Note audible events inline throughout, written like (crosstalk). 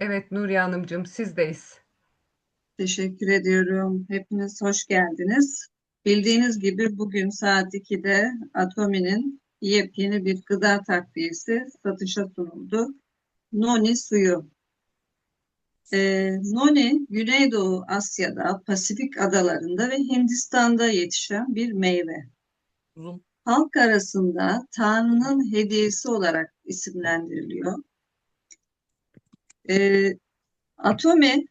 Evet Nuriye Hanımcığım sizdeyiz. Teşekkür ediyorum. Hepiniz hoş geldiniz. Bildiğiniz gibi bugün saat 2'de Atomi'nin yepyeni bir gıda takviyesi satışa sunuldu. Noni suyu. Ee, Noni, Güneydoğu Asya'da, Pasifik adalarında ve Hindistan'da yetişen bir meyve. Uzun. Halk arasında Tanrı'nın hediyesi olarak isimlendiriliyor. Ee, Atomi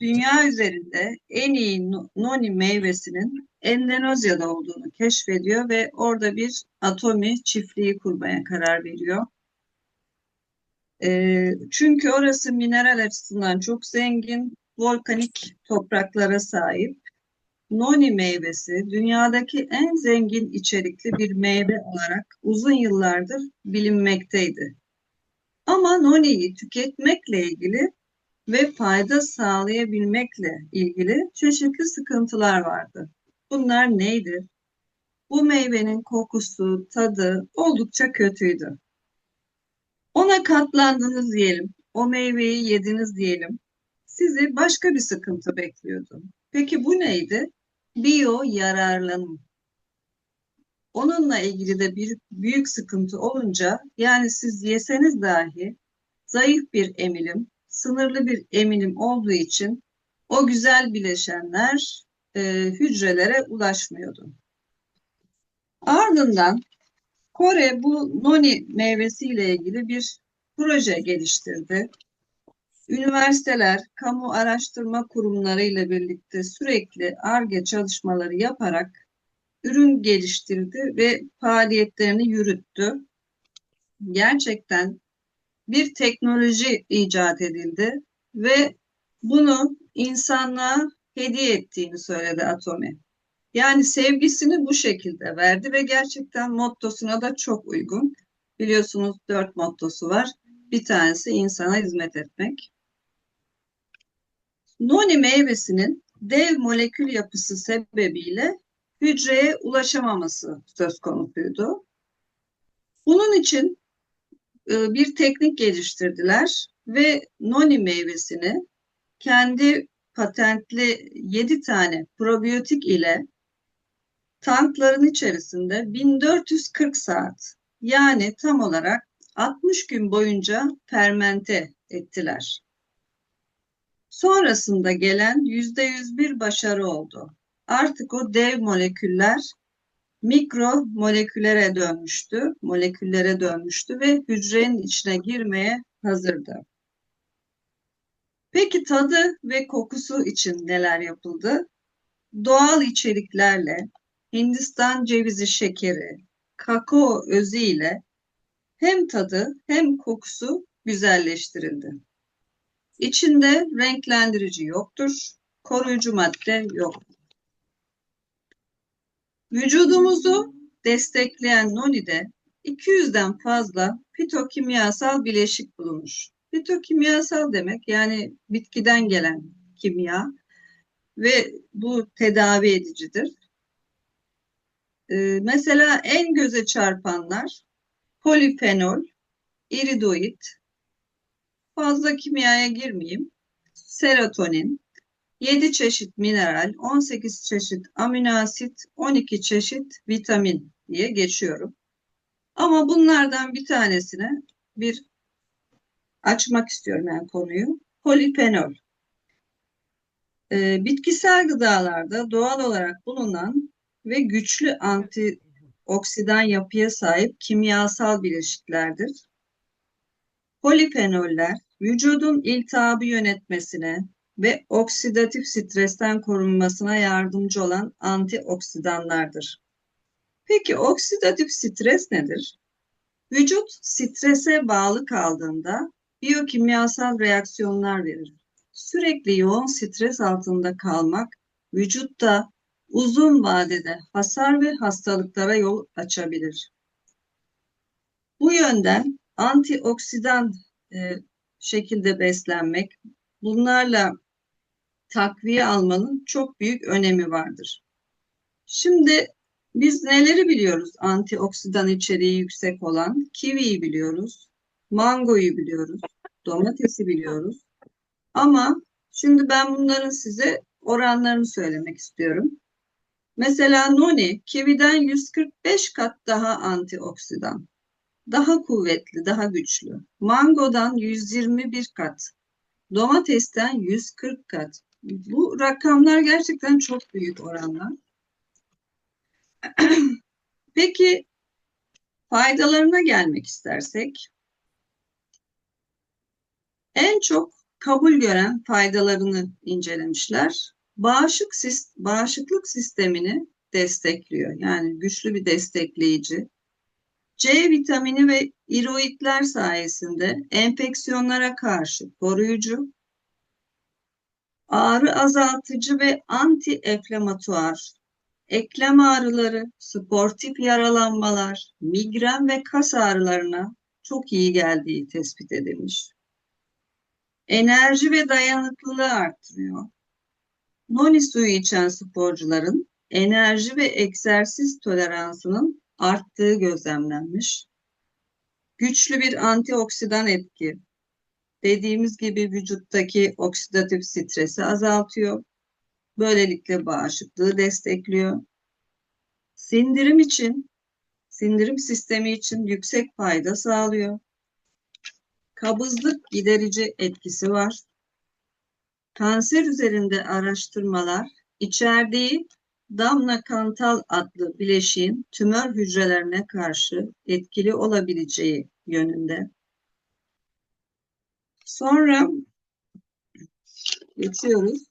dünya üzerinde en iyi no- noni meyvesinin Endonezya'da olduğunu keşfediyor ve orada bir atomi çiftliği kurmaya karar veriyor. Ee, çünkü orası mineral açısından çok zengin, volkanik topraklara sahip. Noni meyvesi dünyadaki en zengin içerikli bir meyve olarak uzun yıllardır bilinmekteydi. Ama noniyi tüketmekle ilgili ve fayda sağlayabilmekle ilgili çeşitli sıkıntılar vardı. Bunlar neydi? Bu meyvenin kokusu, tadı oldukça kötüydü. Ona katlandınız diyelim, o meyveyi yediniz diyelim. Sizi başka bir sıkıntı bekliyordu. Peki bu neydi? Biyo yararlanım. Onunla ilgili de bir büyük sıkıntı olunca, yani siz yeseniz dahi zayıf bir emilim, sınırlı bir emilim olduğu için o güzel bileşenler e, hücrelere ulaşmıyordu. Ardından Kore bu noni meyvesiyle ilgili bir proje geliştirdi. Üniversiteler, kamu araştırma kurumları ile birlikte sürekli Ar-Ge çalışmaları yaparak ürün geliştirdi ve faaliyetlerini yürüttü. Gerçekten bir teknoloji icat edildi ve bunu insanlığa hediye ettiğini söyledi Atomi. Yani sevgisini bu şekilde verdi ve gerçekten mottosuna da çok uygun. Biliyorsunuz dört mottosu var. Bir tanesi insana hizmet etmek. Noni meyvesinin dev molekül yapısı sebebiyle hücreye ulaşamaması söz konusuydu. Bunun için e, bir teknik geliştirdiler ve noni meyvesini kendi patentli 7 tane probiyotik ile tankların içerisinde 1440 saat yani tam olarak 60 gün boyunca fermente ettiler. Sonrasında gelen %100 bir başarı oldu. Artık o dev moleküller mikro moleküllere dönmüştü, moleküllere dönmüştü ve hücrenin içine girmeye hazırdı. Peki tadı ve kokusu için neler yapıldı? Doğal içeriklerle Hindistan cevizi şekeri, kakao özü ile hem tadı hem kokusu güzelleştirildi. İçinde renklendirici yoktur, koruyucu madde yoktur. Vücudumuzu destekleyen nonide 200'den fazla fitokimyasal bileşik bulunur. Fitokimyasal demek yani bitkiden gelen kimya ve bu tedavi edicidir. Ee, mesela en göze çarpanlar polifenol, iridoid, fazla kimyaya girmeyeyim, serotonin, 7 çeşit mineral, 18 çeşit amino asit, 12 çeşit vitamin diye geçiyorum. Ama bunlardan bir tanesine bir açmak istiyorum yani konuyu. Polifenol. Ee, bitkisel gıdalarda doğal olarak bulunan ve güçlü antioksidan yapıya sahip kimyasal bileşiklerdir. Polifenoller vücudun iltihabı yönetmesine, ve oksidatif stresten korunmasına yardımcı olan antioksidanlardır. Peki oksidatif stres nedir? Vücut strese bağlı kaldığında biyokimyasal reaksiyonlar verir. Sürekli yoğun stres altında kalmak vücutta uzun vadede hasar ve hastalıklara yol açabilir. Bu yönden antioksidan e, şekilde beslenmek, bunlarla takviye almanın çok büyük önemi vardır. Şimdi biz neleri biliyoruz antioksidan içeriği yüksek olan? Kiviyi biliyoruz, mangoyu biliyoruz, domatesi biliyoruz. Ama şimdi ben bunların size oranlarını söylemek istiyorum. Mesela noni kividen 145 kat daha antioksidan, daha kuvvetli, daha güçlü. Mangodan 121 kat, domatesten 140 kat. Bu rakamlar gerçekten çok büyük oranlar. (clears throat) Peki faydalarına gelmek istersek, en çok kabul gören faydalarını incelemişler. Bağışık, bağışıklık sistemini destekliyor. Yani güçlü bir destekleyici. C vitamini ve iroidler sayesinde enfeksiyonlara karşı koruyucu, ağrı azaltıcı ve anti-enflamatuar, eklem ağrıları, sportif yaralanmalar, migren ve kas ağrılarına çok iyi geldiği tespit edilmiş. Enerji ve dayanıklılığı arttırıyor. Noni suyu içen sporcuların enerji ve egzersiz toleransının arttığı gözlemlenmiş. Güçlü bir antioksidan etki. Dediğimiz gibi vücuttaki oksidatif stresi azaltıyor. Böylelikle bağışıklığı destekliyor. Sindirim için, sindirim sistemi için yüksek fayda sağlıyor. Kabızlık giderici etkisi var. Kanser üzerinde araştırmalar içerdiği damla kantal adlı bileşiğin tümör hücrelerine karşı etkili olabileceği yönünde. Sonra geçiyoruz.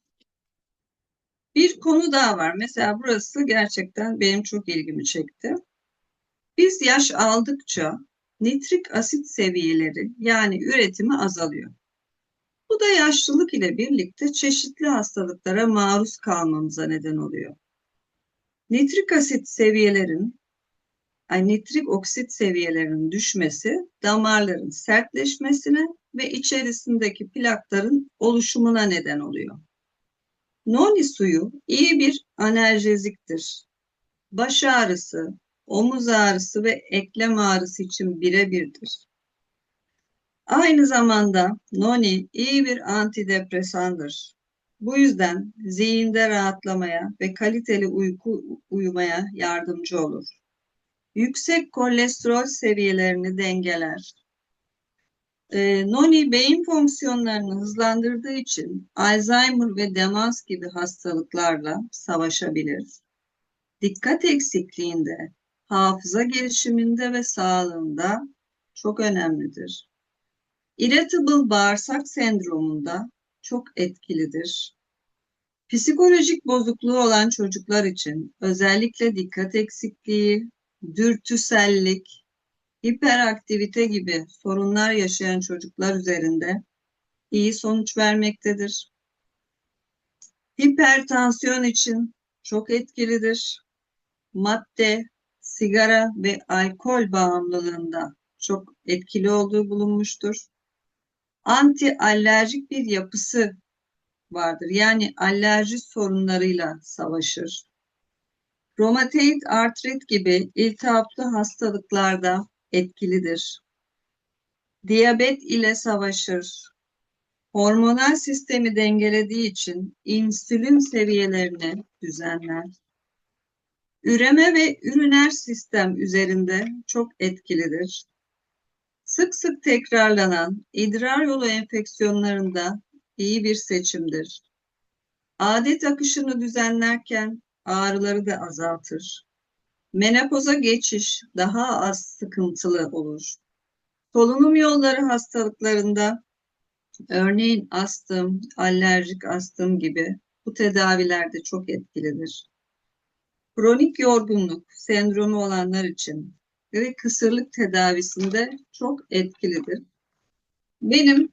Bir konu daha var. Mesela burası gerçekten benim çok ilgimi çekti. Biz yaş aldıkça nitrik asit seviyeleri yani üretimi azalıyor. Bu da yaşlılık ile birlikte çeşitli hastalıklara maruz kalmamıza neden oluyor. Nitrik asit seviyelerin, yani nitrik oksit seviyelerinin düşmesi damarların sertleşmesine ve içerisindeki plakların oluşumuna neden oluyor. Noni suyu iyi bir analjeziktir. Baş ağrısı, omuz ağrısı ve eklem ağrısı için birebirdir. Aynı zamanda noni iyi bir antidepresandır. Bu yüzden zihinde rahatlamaya ve kaliteli uyku uyumaya yardımcı olur. Yüksek kolesterol seviyelerini dengeler. E, noni beyin fonksiyonlarını hızlandırdığı için Alzheimer ve demans gibi hastalıklarla savaşabilir. Dikkat eksikliğinde, hafıza gelişiminde ve sağlığında çok önemlidir. Irritable bağırsak sendromunda çok etkilidir. Psikolojik bozukluğu olan çocuklar için özellikle dikkat eksikliği, dürtüsellik, hiperaktivite gibi sorunlar yaşayan çocuklar üzerinde iyi sonuç vermektedir. Hipertansiyon için çok etkilidir. Madde, sigara ve alkol bağımlılığında çok etkili olduğu bulunmuştur. Anti alerjik bir yapısı vardır. Yani alerji sorunlarıyla savaşır. Romatoid artrit gibi iltihaplı hastalıklarda etkilidir. Diyabet ile savaşır. Hormonal sistemi dengelediği için insülin seviyelerini düzenler. Üreme ve üriner sistem üzerinde çok etkilidir. Sık sık tekrarlanan idrar yolu enfeksiyonlarında iyi bir seçimdir. Adet akışını düzenlerken ağrıları da azaltır. Menopoza geçiş daha az sıkıntılı olur. Solunum yolları hastalıklarında örneğin astım, alerjik astım gibi bu tedavilerde çok etkilidir. Kronik yorgunluk sendromu olanlar için ve kısırlık tedavisinde çok etkilidir. Benim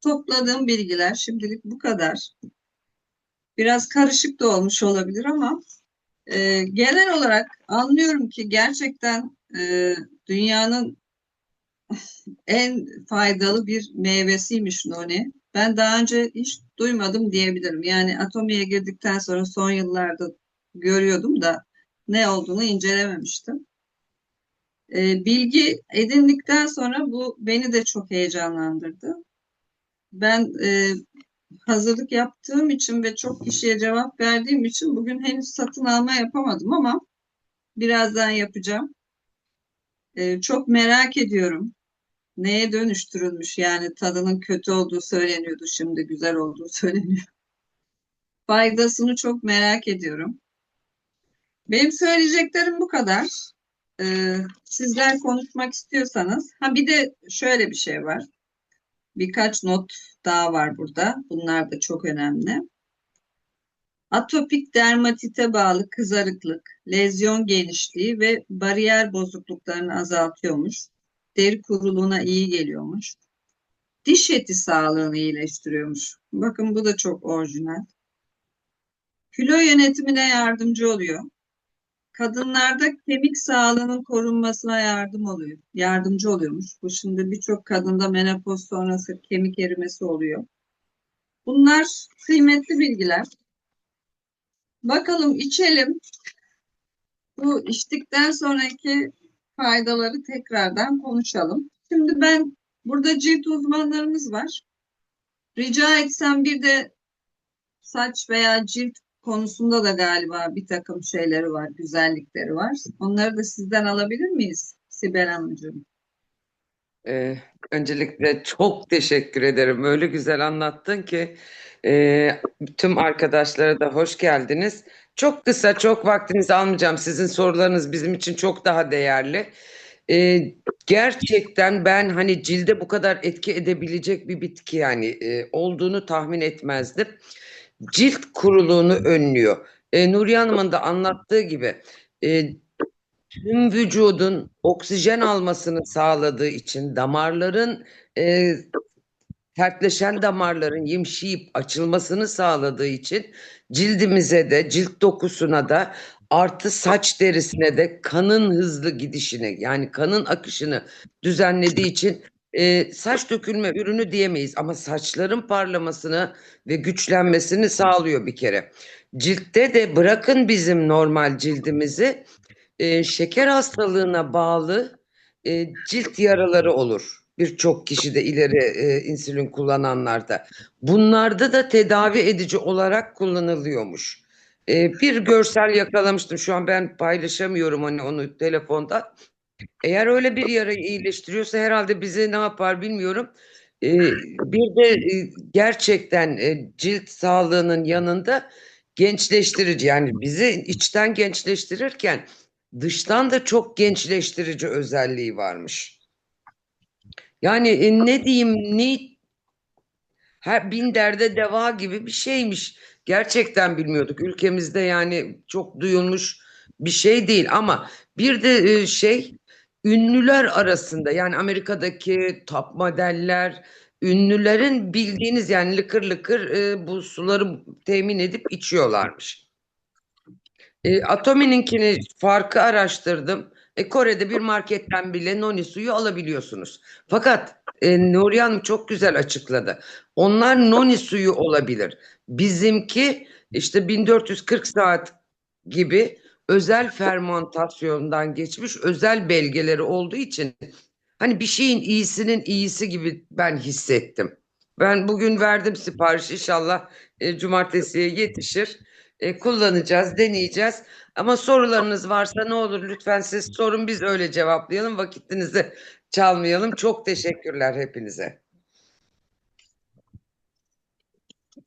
topladığım bilgiler şimdilik bu kadar. Biraz karışık da olmuş olabilir ama e, genel olarak anlıyorum ki gerçekten e, dünyanın (laughs) en faydalı bir meyvesiymiş noni. Ben daha önce hiç duymadım diyebilirim. Yani Atomi'ye girdikten sonra son yıllarda görüyordum da ne olduğunu incelememiştim. E, bilgi edindikten sonra bu beni de çok heyecanlandırdı. Ben e, hazırlık yaptığım için ve çok kişiye cevap verdiğim için bugün henüz satın alma yapamadım ama birazdan yapacağım. E, çok merak ediyorum. Neye dönüştürülmüş yani tadının kötü olduğu söyleniyordu şimdi güzel olduğu (laughs) söyleniyor. Faydasını çok merak ediyorum. Benim söyleyeceklerim bu kadar. Ee, sizler konuşmak istiyorsanız. Ha bir de şöyle bir şey var. Birkaç not daha var burada. Bunlar da çok önemli. Atopik dermatite bağlı kızarıklık, lezyon genişliği ve bariyer bozukluklarını azaltıyormuş. Deri kuruluğuna iyi geliyormuş. Diş eti sağlığını iyileştiriyormuş. Bakın bu da çok orijinal. Kilo yönetimine yardımcı oluyor. Kadınlarda kemik sağlığının korunmasına yardım oluyor. Yardımcı oluyormuş. Bu şimdi birçok kadında menopoz sonrası kemik erimesi oluyor. Bunlar kıymetli bilgiler. Bakalım içelim. Bu içtikten sonraki faydaları tekrardan konuşalım. Şimdi ben burada cilt uzmanlarımız var. Rica etsem bir de saç veya cilt konusunda da galiba bir takım şeyleri var, güzellikleri var. Onları da sizden alabilir miyiz Sibel Hanımcığım? Ee, öncelikle çok teşekkür ederim. Öyle güzel anlattın ki e, tüm arkadaşlara da hoş geldiniz. Çok kısa, çok vaktinizi almayacağım. Sizin sorularınız bizim için çok daha değerli. Ee, gerçekten ben hani cilde bu kadar etki edebilecek bir bitki yani e, olduğunu tahmin etmezdim. Cilt kuruluğunu önlüyor. E, Nuriye Hanım'ın da anlattığı gibi e, tüm vücudun oksijen almasını sağladığı için damarların e, sertleşen damarların yumuşayıp açılmasını sağladığı için cildimize de cilt dokusuna da artı saç derisine de kanın hızlı gidişini yani kanın akışını düzenlediği için e, saç dökülme ürünü diyemeyiz ama saçların parlamasını ve güçlenmesini sağlıyor bir kere. Ciltte de bırakın bizim normal cildimizi e, şeker hastalığına bağlı e, cilt yaraları olur. Birçok kişide ileri e, insülin kullananlarda. Bunlarda da tedavi edici olarak kullanılıyormuş. E, bir görsel yakalamıştım. Şu an ben paylaşamıyorum hani onu telefonda. Eğer öyle bir yarayı iyileştiriyorsa herhalde bize ne yapar bilmiyorum. Bir de e, gerçekten e, cilt sağlığının yanında gençleştirici yani bizi içten gençleştirirken dıştan da çok gençleştirici özelliği varmış. Yani e, ne diyeyim ne her bin derde deva gibi bir şeymiş. Gerçekten bilmiyorduk. Ülkemizde yani çok duyulmuş bir şey değil ama bir de şey ünlüler arasında yani Amerika'daki top modeller ünlülerin bildiğiniz yani lıkır lıkır e, bu suları temin edip içiyorlarmış. E, Atomi'ninkini farkı araştırdım. E, Kore'de bir marketten bile noni suyu alabiliyorsunuz. Fakat e, Nuriye Hanım çok güzel açıkladı. Onlar noni suyu olabilir. Bizimki işte 1440 saat gibi özel fermentasyondan geçmiş özel belgeleri olduğu için hani bir şeyin iyisinin iyisi gibi ben hissettim. Ben bugün verdim sipariş inşallah e, cumartesiye yetişir. E, kullanacağız, deneyeceğiz. Ama sorularınız varsa ne olur lütfen siz sorun biz öyle cevaplayalım. Vakitinizi çalmayalım. Çok teşekkürler hepinize.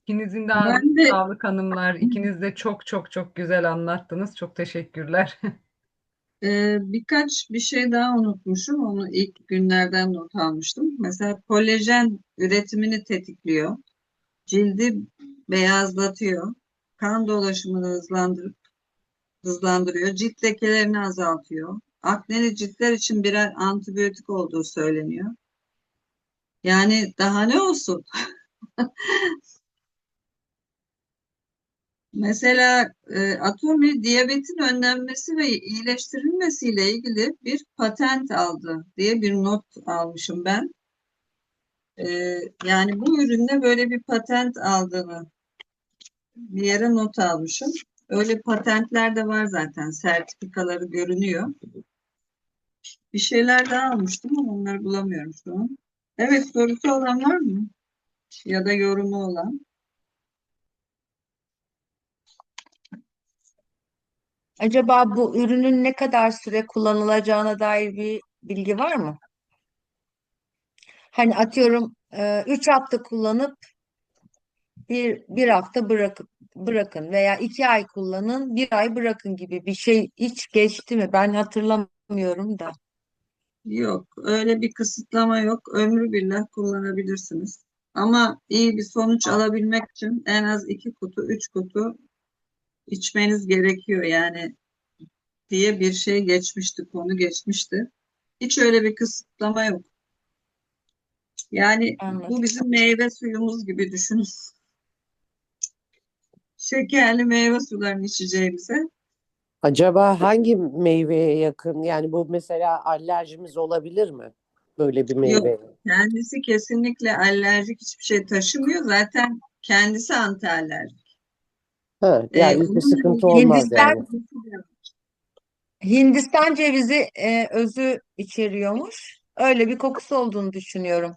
İkinizin de Ben de- sağlık hanımlar. İkiniz de çok çok çok güzel anlattınız. Çok teşekkürler. (laughs) Ee, birkaç bir şey daha unutmuşum. Onu ilk günlerden not almıştım. Mesela kolajen üretimini tetikliyor. Cildi beyazlatıyor. Kan dolaşımını hızlandırıp hızlandırıyor. Cilt lekelerini azaltıyor. Akneli ciltler için birer antibiyotik olduğu söyleniyor. Yani daha ne olsun? (laughs) Mesela e, Atomi diyabetin önlenmesi ve iyileştirilmesiyle ilgili bir patent aldı diye bir not almışım ben. E, yani bu üründe böyle bir patent aldığını bir yere not almışım. Öyle patentler de var zaten. Sertifikaları görünüyor. Bir şeyler daha almıştım ama onları bulamıyorum şu an. Evet sorusu olan var mı? Ya da yorumu olan. Acaba bu ürünün ne kadar süre kullanılacağına dair bir bilgi var mı? Hani atıyorum 3 hafta kullanıp bir, bir hafta bırakıp bırakın veya 2 ay kullanın bir ay bırakın gibi bir şey hiç geçti mi? Ben hatırlamıyorum da. Yok, öyle bir kısıtlama yok. Ömrü billah kullanabilirsiniz. Ama iyi bir sonuç alabilmek için en az iki kutu, üç kutu içmeniz gerekiyor yani diye bir şey geçmişti, konu geçmişti. Hiç öyle bir kısıtlama yok. Yani bu Anladım. bizim meyve suyumuz gibi düşünün. Şekerli meyve sularını içeceğimize. Acaba hangi meyveye yakın? Yani bu mesela alerjimiz olabilir mi? Böyle bir Yok, meyveye. kendisi kesinlikle alerjik hiçbir şey taşımıyor. Zaten kendisi antialerjik. Ha, Ee, yani hiçbir onunla sıkıntı olmaz Hindistan yani. Hindistan cevizi e, özü içeriyormuş. Öyle bir kokusu olduğunu düşünüyorum.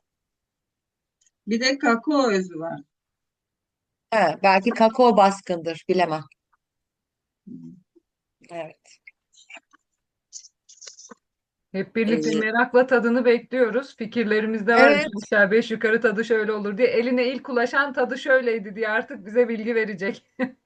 Bir de kakao özü var. He, belki kakao baskındır, bilemem. Evet. Hep birlikte Ee, merakla tadını bekliyoruz. Fikirlerimizde var. Evet. Aşağı beş yukarı tadı şöyle olur diye. Eline ilk ulaşan tadı şöyleydi diye artık bize bilgi verecek. (laughs)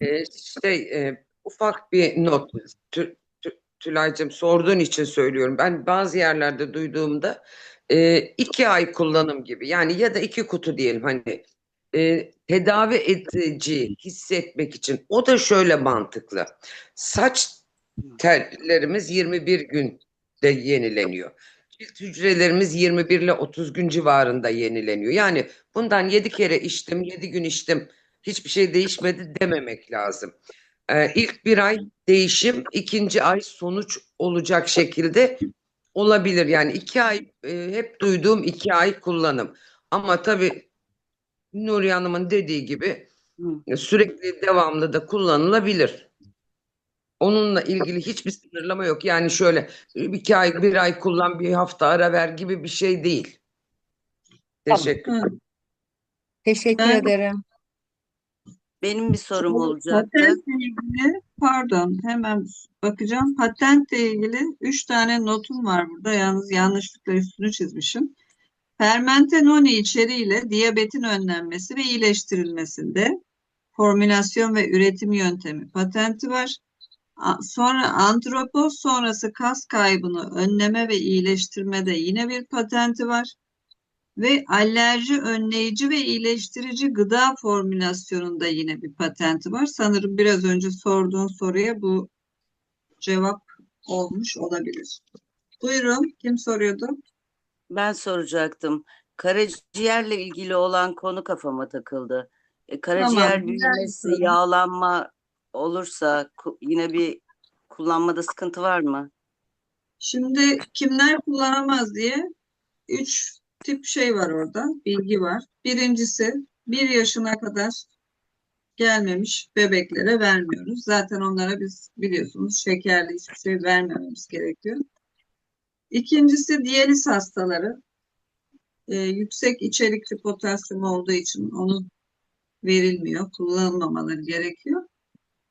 Ee, şey, e, ufak bir not. Tü, Tü- Tülay'cığım sorduğun için söylüyorum. Ben bazı yerlerde duyduğumda e, iki ay kullanım gibi. Yani ya da iki kutu diyelim hani e, tedavi edici hissetmek için. O da şöyle mantıklı. Saç tellerimiz 21 günde yenileniyor. Cilt hücrelerimiz 21 ile 30 gün civarında yenileniyor. Yani bundan 7 kere içtim, 7 gün içtim. Hiçbir şey değişmedi dememek lazım. Ee, ilk bir ay değişim, ikinci ay sonuç olacak şekilde olabilir. Yani iki ay e, hep duyduğum iki ay kullanım. Ama tabii Nuriye Hanım'ın dediği gibi sürekli devamlı da kullanılabilir. Onunla ilgili hiçbir sınırlama yok. Yani şöyle iki ay, bir ay kullan, bir hafta ara ver gibi bir şey değil. Tamam. Teşekkür. Hı. Teşekkür Ben ederim. Benim bir sorum bu olacaktı. patentle ilgili pardon hemen bakacağım. Patentle ilgili 3 tane notum var burada. Yalnız yanlışlıkla üstünü çizmişim. Fermente noni içeriğiyle diyabetin önlenmesi ve iyileştirilmesinde formülasyon ve üretim yöntemi patenti var. Sonra antropoz sonrası kas kaybını önleme ve iyileştirmede yine bir patenti var. Ve alerji önleyici ve iyileştirici gıda formülasyonunda yine bir patenti var. Sanırım biraz önce sorduğun soruya bu cevap olmuş olabilir. Buyurun, kim soruyordu? Ben soracaktım. Karaciğerle ilgili olan konu kafama takıldı. E, karaciğer Tamam, büyümesi, yağlanma olursa yine bir kullanmada sıkıntı var mı? Şimdi kimler kullanamaz diye üç tip şey var orada, bilgi var. Birincisi bir yaşına kadar gelmemiş bebeklere vermiyoruz. Zaten onlara biz biliyorsunuz şekerli hiçbir şey vermememiz gerekiyor. İkincisi diyaliz hastaları. Ee, yüksek içerikli potasyum olduğu için onu verilmiyor, kullanılmamaları gerekiyor.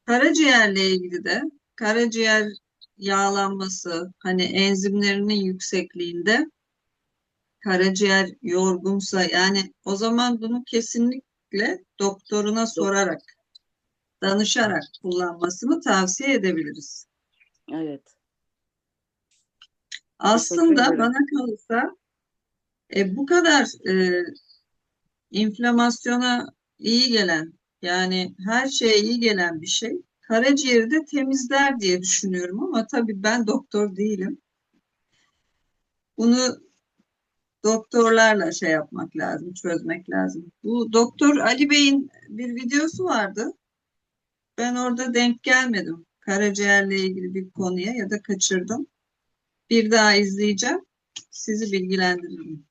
Karaciğerle ilgili de karaciğer yağlanması, hani enzimlerinin yüksekliğinde karaciğer yorgunsa yani o zaman bunu kesinlikle doktoruna sorarak, danışarak kullanmasını tavsiye edebiliriz. Evet. Aslında bana kalırsa e, bu kadar e, inflamasyona iyi gelen yani her şeye iyi gelen bir şey karaciğeri de temizler diye düşünüyorum ama tabii ben doktor değilim. Bunu doktorlarla şey yapmak lazım, çözmek lazım. Bu Doktor Ali Bey'in bir videosu vardı. Ben orada denk gelmedim. Karaciğerle ilgili bir konuya ya da kaçırdım. Bir daha izleyeceğim. Sizi bilgilendiririm.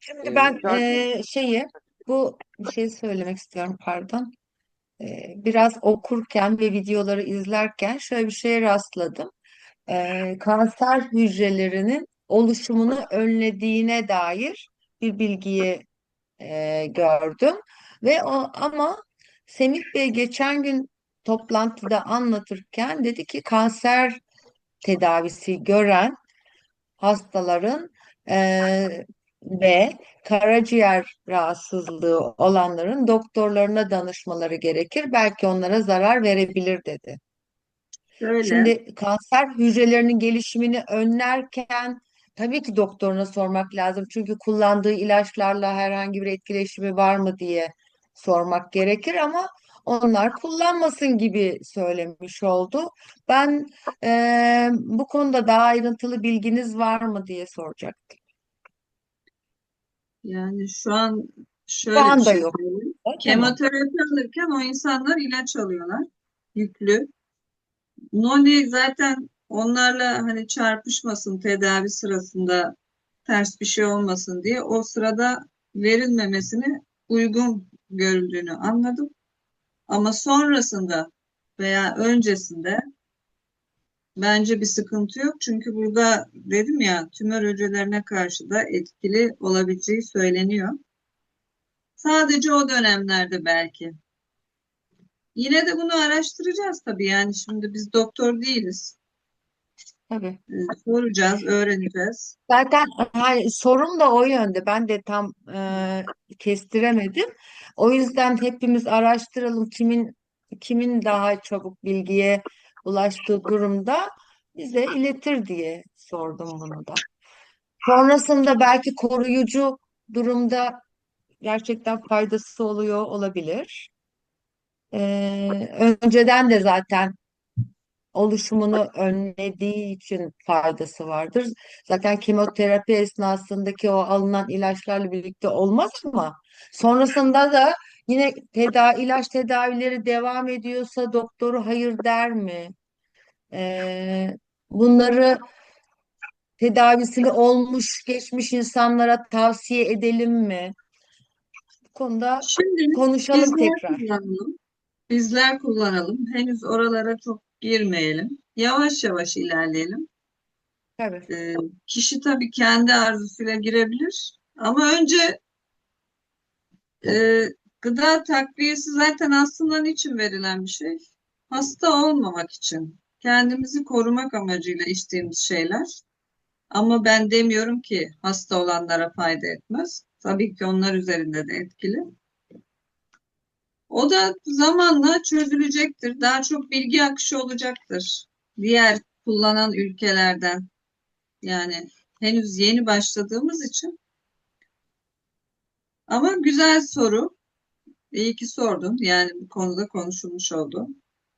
Şimdi Ee, ben eee, şeyi bu bir şey söylemek istiyorum pardon. Eee, biraz okurken ve videoları izlerken şöyle bir şeye rastladım. e, kanser hücrelerinin oluşumunu önlediğine dair bir bilgiyi e, gördüm ve o ama Semih Bey geçen gün toplantıda anlatırken dedi ki kanser tedavisi gören hastaların eee, ve karaciğer rahatsızlığı olanların doktorlarına danışmaları gerekir. Belki onlara zarar verebilir dedi. Şöyle, Şimdi kanser hücrelerinin gelişimini önlerken tabii ki doktoruna sormak lazım. Çünkü kullandığı ilaçlarla herhangi bir etkileşimi var mı diye sormak gerekir ama onlar kullanmasın gibi söylemiş oldu. Ben eee, bu konuda daha ayrıntılı bilginiz var mı diye soracaktım. yani şu an Şu şöyle bir anda şey yok. Kemoterapi alırken o insanlar ilaç alıyorlar. Yüklü. Noni zaten onlarla hani çarpışmasın tedavi sırasında ters bir şey olmasın diye o sırada verilmemesini uygun görüldüğünü anladım. Ama sonrasında veya öncesinde bence bir sıkıntı yok. Çünkü burada dedim ya tümör hücrelerine karşı da etkili olabileceği söyleniyor. Sadece o dönemlerde belki. Yine de bunu araştıracağız tabii yani şimdi biz doktor değiliz. Tabii. Soracağız, öğreneceğiz. Zaten hayır, sorun da o yönde. Ben de tam e, kestiremedim. O yüzden hepimiz araştıralım kimin kimin daha çabuk bilgiye ulaştığı durumda bize iletir diye sordum bunu da. Sonrasında belki koruyucu durumda gerçekten faydası oluyor olabilir. Ee, önceden de zaten oluşumunu önlediği için faydası vardır. Zaten kemoterapi esnasındaki o alınan ilaçlarla birlikte olmaz ama sonrasında da yine tedavi, ilaç tedavileri devam ediyorsa doktoru hayır der mi? Ee, bunları tedavisini olmuş, geçmiş insanlara tavsiye edelim mi? Bu konuda Şimdi konuşalım bizler tekrar. kullanalım. Bizler kullanalım. Henüz oralara çok girmeyelim. Yavaş yavaş ilerleyelim. Tabii. Ee, kişi tabii kendi arzusuyla girebilir. Ama önce e, gıda takviyesi zaten aslında niçin verilen bir şey? Hasta olmamak için. Kendimizi korumak amacıyla içtiğimiz şeyler. Ama ben demiyorum ki hasta olanlara fayda etmez. Tabii ki onlar üzerinde de etkili. O da zamanla çözülecektir. Daha çok bilgi akışı olacaktır. Diğer kullanan ülkelerden. Yani henüz yeni başladığımız için. Ama güzel soru. İyi ki sordun. Yani bu konuda konuşulmuş oldu.